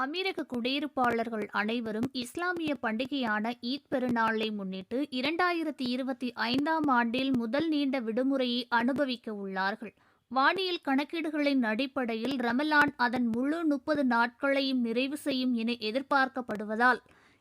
அமீரக குடியிருப்பாளர்கள் அனைவரும் இஸ்லாமிய பண்டிகையான ஈத் பெருநாளை முன்னிட்டு இரண்டாயிரத்தி இருபத்தி ஐந்தாம் ஆண்டில் முதல் நீண்ட விடுமுறையை அனுபவிக்க உள்ளார்கள். வானியல் கணக்கீடுகளின் அடிப்படையில் ரமலான் அதன் முழு முப்பது நாட்களையும் நிறைவு செய்யும் என எதிர்பார்க்கப்படுவதால்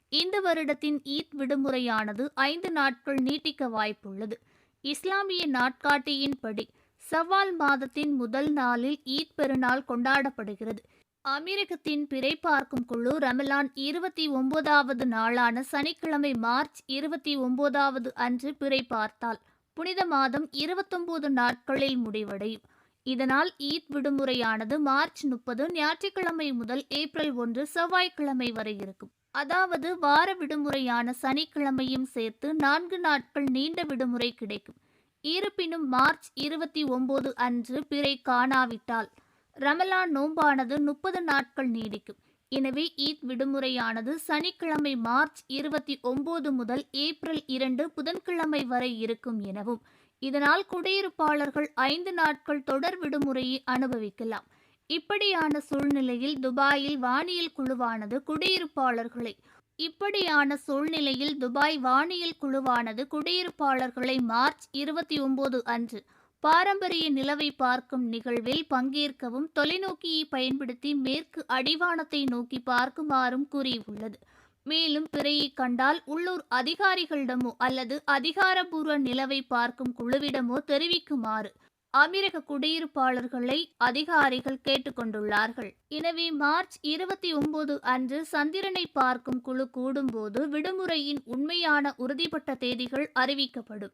இந்த வருடத்தின் ஈத் விடுமுறையானது ஐந்து நாட்கள் நீட்டிக்க வாய்ப்புள்ளது. இஸ்லாமிய நாட்காட்டியின்படி சவால் மாதத்தின் முதல் நாளில் ஈத் பெருநாள் கொண்டாடப்படுகிறது. அமீரகத்தின் பிறை பார்க்கும் குழு ரமலான் இருபத்தி ஒன்பதாவது நாளான சனிக்கிழமை மார்ச் இருபத்தி ஒன்பதாவது அன்று பிறை பார்த்தால் புனித மாதம் இருபத்தொன்பது நாட்களில் முடிவடையும். இதனால் ஈத் விடுமுறையானது மார்ச் முப்பது ஞாயிற்றுக்கிழமை முதல் ஏப்ரல் ஒன்று செவ்வாய்க்கிழமை வரை இருக்கும். அதாவது வார விடுமுறையான சனிக்கிழமையும் சேர்த்து நான்கு நாட்கள் நீண்ட விடுமுறை கிடைக்கும். இருப்பினும் மார்ச் இருபத்தி ஒன்பது அன்று பிறை காணாவிட்டால் ரமலான் நோன்பானது முப்பது நாட்கள் நீடிக்கும். எனவே ஈத் விடுமுறையானது சனிக்கிழமை மார்ச் இருபத்தி ஒன்பது முதல் ஏப்ரல் இரண்டு புதன்கிழமை வரை இருக்கும் எனவும் இதனால் குடியிருப்பாளர்கள் ஐந்து நாட்கள் தொடர் விடுமுறையை அனுபவிக்கலாம். இப்படியான சூழ்நிலையில் துபாயில் வானியல் குழுவானது குடியிருப்பாளர்களை இப்படியான சூழ்நிலையில் துபாய் வானியல் குழுவானது குடியிருப்பாளர்களை மார்ச் இருபத்தி ஒன்பது அன்று பாரம்பரிய நிலவை பார்க்கும் நிகழ்வில் பங்கேற்கவும் தொலைநோக்கியை பயன்படுத்தி மேற்கு அடிவானத்தை நோக்கி பார்க்குமாறும் கூறியுள்ளது. மேலும் பிறையை கண்டால் உள்ளூர் அதிகாரிகளிடமோ அல்லது அதிகாரபூர்வ நிலவை பார்க்கும் குழுவிடமோ தெரிவிக்குமாறு அமீரக குடியிருப்பாளர்களை அதிகாரிகள் கேட்டுக்கொண்டுள்ளார்கள் எனவே மார்ச் இருபத்தி ஒன்பது அன்று சந்திரனை பார்க்கும் குழு கூடும்போது விடுமுறையின் உண்மையான உறுதிப்பட்ட தேதிகள் அறிவிக்கப்படும்.